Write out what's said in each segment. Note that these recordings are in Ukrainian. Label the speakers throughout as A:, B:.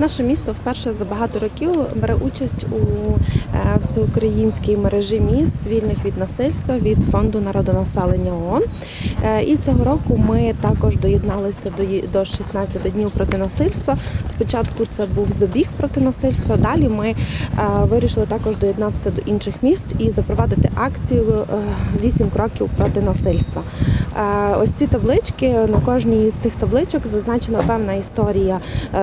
A: Наше місто вперше за багато років бере участь у е, всеукраїнській мережі міст вільних від насильства від фонду народонаселення ООН. Е, І цього року ми також доєдналися до 16 днів проти насильства. Спочатку це був забіг проти насильства. Далі ми е, вирішили також доєднатися до інших міст і запровадити акцію е, «8 кроків проти насильства. Ось ці таблички на кожній з цих табличок зазначена певна історія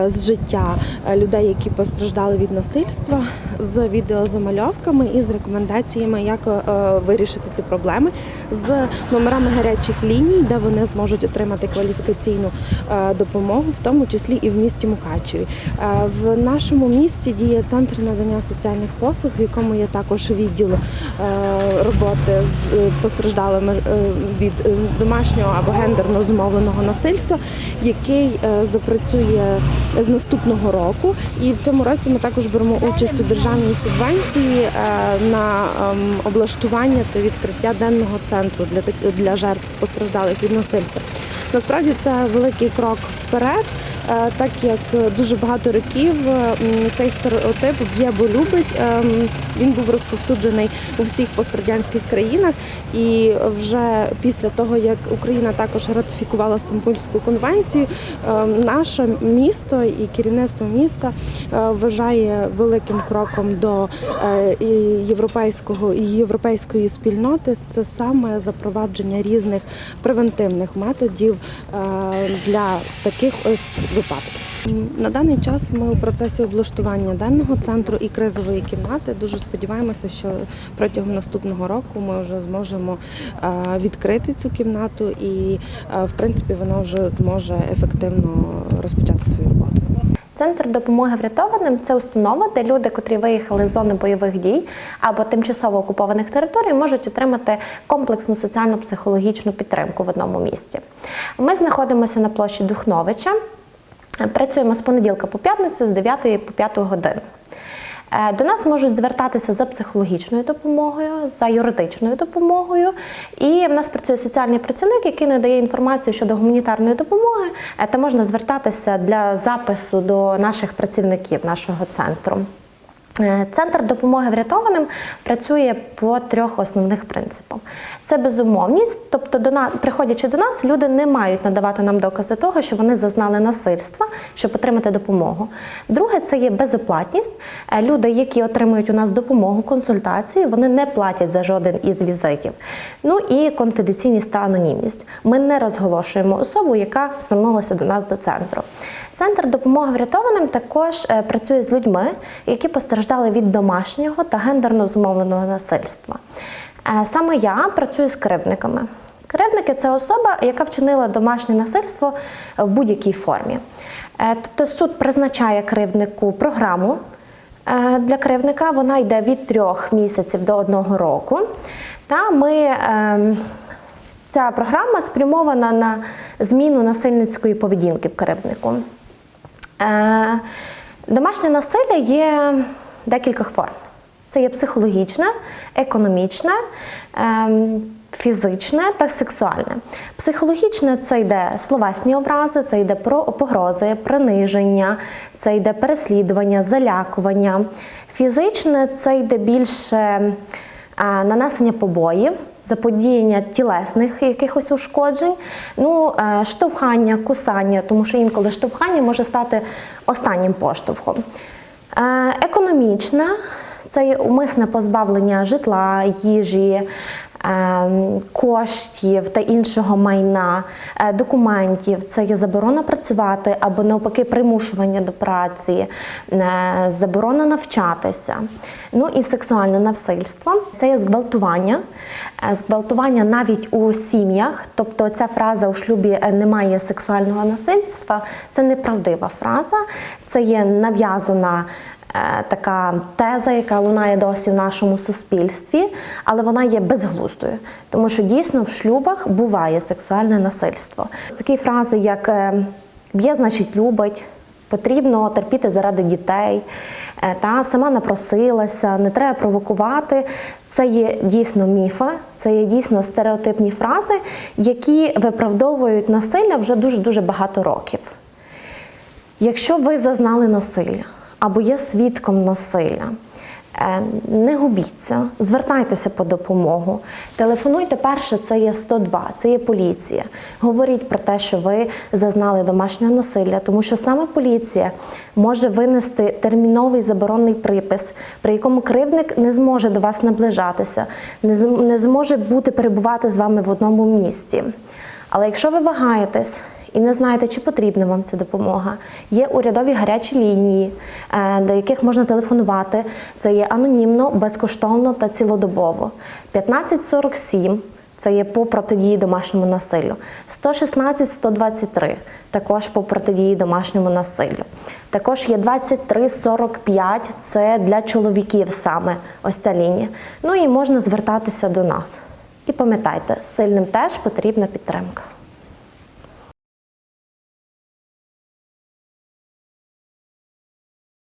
A: з життя людей, які постраждали від насильства, з відеозамальовками і з рекомендаціями, як е, вирішити ці проблеми, з номерами гарячих ліній, де вони зможуть отримати кваліфікаційну е, допомогу, в тому числі і в місті Мукачеві. Е, В нашому місті діє центр надання соціальних послуг, в якому є також відділ е, роботи з е, постраждалими е, від е, домашнього або гендерно зумовленого насильства, який е, запрацює з наступного року. І в цьому році ми також беремо участь у державній субвенції е, на ем, облаштування та відкриття денного центру для для жертв постраждалих від насильства. Насправді це великий крок вперед, так як дуже багато років е, цей стереотип б'є, бо любить. ем, Він був розповсюджений у всіх пострадянських країнах, і вже після того, як Україна також ратифікувала Стамбульську конвенцію, наше місто і керівництво міста е, вважає великим кроком до е, європейського і європейської спільноти. Це саме запровадження різних превентивних методів е, для таких ось випадків. На даний час ми у процесі облаштування денного центру і кризової кімнати. Дуже сподіваємося, що протягом наступного року ми вже зможемо е, відкрити цю кімнату, і е, в принципі вона вже зможе ефективно розпочати свою роботу.
B: Центр допомоги врятованим це установа, де люди, котрі виїхали з зони бойових дій або тимчасово окупованих територій, можуть отримати комплексну соціально-психологічну підтримку в одному місці. Ми знаходимося на площі Духновича. Працюємо з понеділка по п'ятницю з 9 по 5 годину. Е, До нас можуть звертатися за психологічною допомогою, за юридичною допомогою. І в нас працює соціальний працівник, який надає інформацію щодо гуманітарної допомоги, е, та можна звертатися для запису до наших працівників нашого центру. Е, Центр допомоги врятованим працює по трьох основних принципах: це безумовність, тобто до нас, приходячи до нас, люди не мають надавати нам докази того, що вони зазнали насильства, щоб отримати допомогу. Друге, це є безоплатність. Е, Люди, які отримують у нас допомогу, консультації, вони не платять за жоден із візитів. Ну і конфіденційність та анонімність. Ми не розголошуємо особу, яка звернулася до нас до центру. Центр допомоги врятованим також е, працює з людьми, які постраждали від домашнього та гендерно зумовленого насильства. Е, Саме я працюю з кривдниками. Кривдники це особа, яка вчинила домашнє насильство в будь-якій формі. Е, Тобто суд призначає кривднику програму е, для кривдника. Вона йде від трьох місяців до одного року. Та ми ем, Ця програма спрямована на зміну насильницької поведінки в кривднику. Домашнє насилля є декількох форм. Це є психологічне, економічне, ем, фізичне та сексуальне. Психологічне це йде словесні образи, це йде про погрози, приниження, це йде переслідування, залякування. Фізичне це йде більше е, нанесення побоїв, заподіяння тілесних якихось ушкоджень, ну, е, штовхання, кусання, тому що інколи штовхання може стати останнім поштовхом. Е, Економічна. Це є умисне позбавлення житла, їжі, коштів та іншого майна, е, документів. Це є заборона працювати або навпаки примушування до праці, е, заборона навчатися. Ну і сексуальне насильство це є зґвалтування, Е, зґвалтування навіть у сім'ях. Тобто ця фраза у шлюбі немає сексуального насильства. Це неправдива фраза, це є нав'язана. Е, Така теза, яка лунає досі в нашому суспільстві, але вона є безглуздою, тому що дійсно в шлюбах буває сексуальне насильство. Такі фрази, як е, б'є, значить, любить, потрібно терпіти заради дітей, е, та сама напросилася, не треба провокувати. Це є дійсно міфи, це є дійсно стереотипні фрази, які виправдовують насилля вже дуже дуже багато років. Якщо ви зазнали насилля або є свідком насилля, е, не губіться, звертайтеся по допомогу. Телефонуйте перше, це є 102, це є поліція. Говоріть про те, що ви зазнали домашнього насилля, тому що саме поліція може винести терміновий заборонний припис, при якому кривдник не зможе до вас наближатися, не зможе бути перебувати з вами в одному місці. Але якщо ви вагаєтесь і не знаєте, чи потрібна вам ця допомога, є урядові гарячі лінії, е, до яких можна телефонувати. Це є анонімно, безкоштовно та цілодобово. 1547 це є по протидії домашньому насиллю. 116-123 також по протидії домашньому насиллю. Також є 2345 це для чоловіків саме ось ця лінія. Ну і можна звертатися до нас. І пам'ятайте, сильним теж потрібна підтримка.